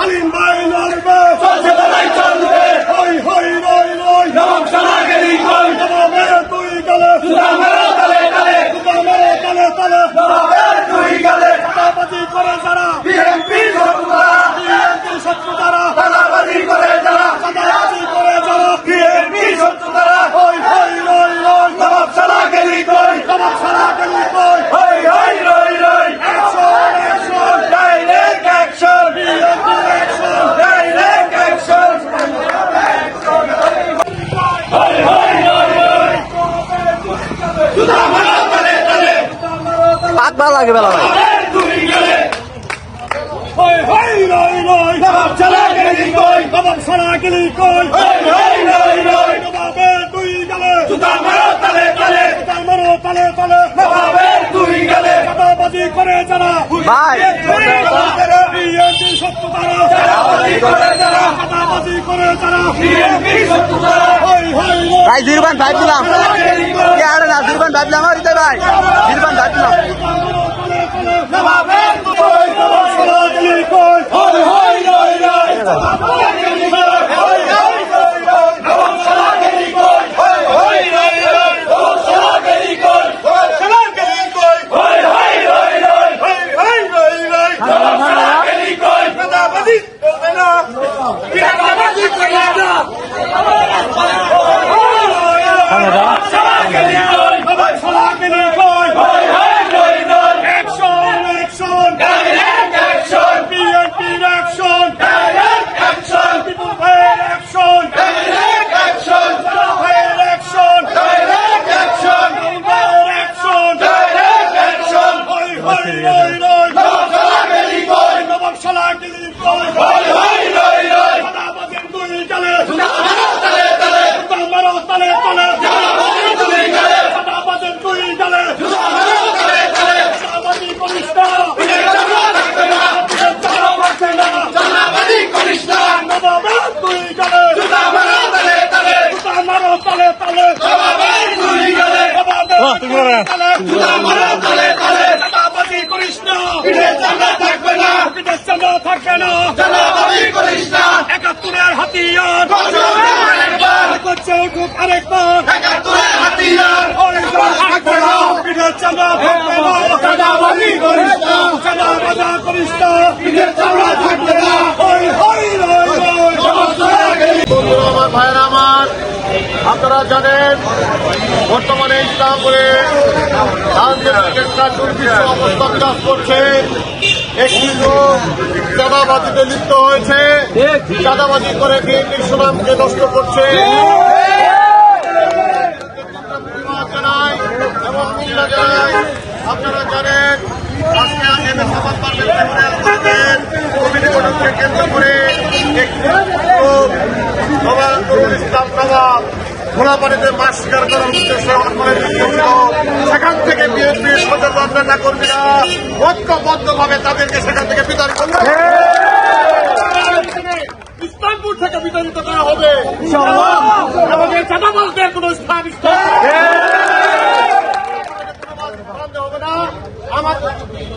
হালিম ভাই লড়বে চলছে লড়াই করে যারা বিএনপি শত্রুরা হই হই ভাই জিরবান ভাই দিলাম। আরে না জিরবান ভাই দিলাম হৃদয় ভাই। জিরবান ভাই দিলাম। Não há vento, পিঠে চাঁদা থাকবে না। একাত্তরের হাতিয়ার। করছে উঠুক আরেকবার। একাত্তরের থাকবে না। করিস না। বাজা করিস না থাকবে না। হই আমার ভাইয়েরা আমার আপনারা জানেন বর্তমানে ইসলামপুরে রাজনৈতিক একটা দুর্বিষ অবস্থা বিরাজ করছে। একটি লোক চাঁদাবাজিতে লিপ্ত হয়েছে। চাঁদাবাজি করে বিএনপির সুনামকে নষ্ট করছে। খোলাপানিতে মাছ শিকার করার উদ্দেশ্যে সেখান থেকে বিএনপির সচেতন নেতা কর্মীরা ঐক্যবদ্ধভাবে তাদেরকে সেখান থেকে বিতাড়িত করে ইসলামপুর থেকে বিতাড়িত করা হবে। আমাদের চাঁদাবাজদের কোন স্থান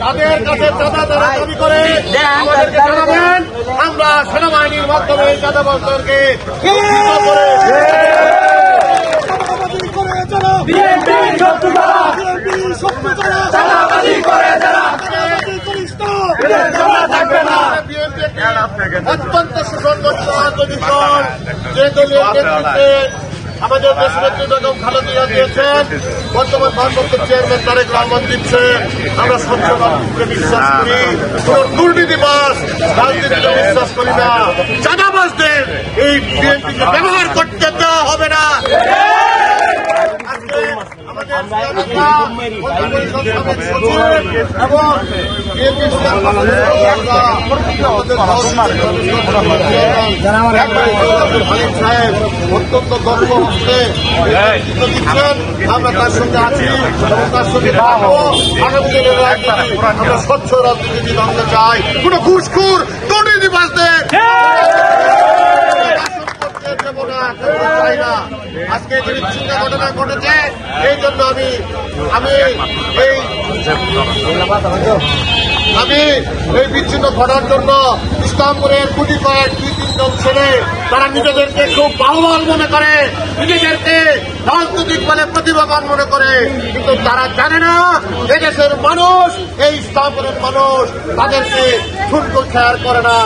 তাদের কাছে চাঁদা তারা দাবি করে আমাদেরকে জানাবেন আমরা সেনাবাহিনীর মাধ্যমে চাঁদাবাজদেরকে উদ্ধৃত করে চাঁদাবাজি করে যারা বিএনপি অত্যন্ত সুসংগঠিত যে দলীয় নেতৃত্বে আমাদের দেশ নেত্রী বেগম খালেদা দিয়েছেন, বর্তমান ভারপ্রাপ্ত চেয়ারম্যান তারেক রহমান দিচ্ছেন আমরা স্বচ্ছ বিশ্বাস করি। কোন দুর্নীতিবাস রাজনীতিকে বিশ্বাস করি না। চাঁদাবাসদের এই বিএনপিকে ব্যবহার করতে দেওয়া হবে না আজকে আমাদের চেয়ারম্যানরা, মন্ত্রী পরিষদ সাবেক সচিব এবং বিএনপি আমাদের হালিম সাহেব অত্যন্ত গর্ব হচ্ছে আমরা তার সঙ্গে আছি এবং তার সঙ্গে থাকব আগামী দিনের রাজনীতি আমরা স্বচ্ছ রাজনীতি আনতে চাই কোনো ঘুষখুর দেবো না, চাই না। আজকে যে বিচ্ছিন্ন ঘটনা ঘটেছে, এই জন্য আমি আমি এই আমি এই বিচ্ছিন্ন ঘটার জন্য ইসলামপুরের গুটি কয়েক দুই তিনজন ছেলে, তারা নিজেদেরকে খুব বাহুবল মনে করে, নিজেদেরকে রাজনৈতিক বলে প্রতিভাবান মনে করে। কিন্তু তারা জানে না, এদেশের মানুষ, এই ইসলামপুরের মানুষ তাদেরকে ঠুনকো খেয়াল করে না।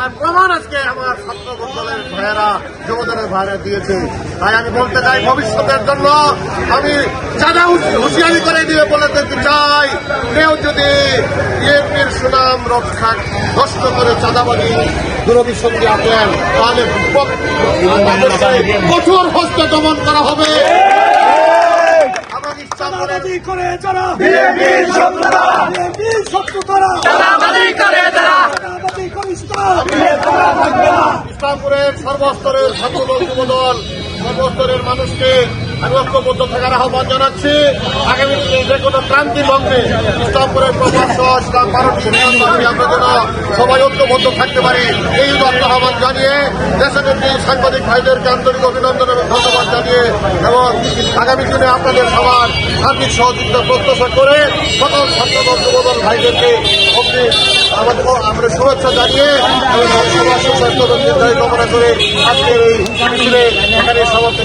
তার প্রমাণ আজকে আমার ছাত্র দলের ভাইয়েরা যুবদলের ভাইয়েরা দিয়েছে। তাই আমি বলতে চাই ভবিষ্যতের জন্য আমি চাঁদা হুঁশিয়ারি করে দিয়ে বলে দিতে চাই কেউ যদি বিএনপির সুনাম রক্ষা নষ্ট করে চাঁদাবাদী দূরভিসন্ধি আসেন তাহলে কঠোর হস্তে দমন করা হবে। করে চাঁদাবাজি যারা বিএনপির শত্রুতা শত্রু তারা চাঁদাবাজি করে যারা চাঁদাবাজি করে ইসলাম ইসলামপুরের সর্বস্তরের ছাত্রদল যুবদল সর্বস্তরের মানুষকে আমি ঐক্যবদ্ধ থাকার আহ্বান জানাচ্ছি। আগামী দিনে যে কোনো ক্রান্তি লগ্নে ইসলামপুরের সবাই ঐক্যবদ্ধ থাকতে পারি, এই উদাত্ত আহ্বান জানিয়ে দেশের সাংবাদিক ভাইদেরকে আন্তরিক অভিনন্দন এবং ধন্যবাদ জানিয়ে এবং আগামী দিনে আপনাদের সবার সার্বিক সহযোগিতা প্রত্যাশা করে সকল ছাত্রদল যুবদল ভাইদেরকে অগ্নি আমাদের আমরা শুভেচ্ছা জানিয়ে এবং সবার সুস্বাস্থ্য এবং কামনা করে আজকের এই এখানে সমাপ্তি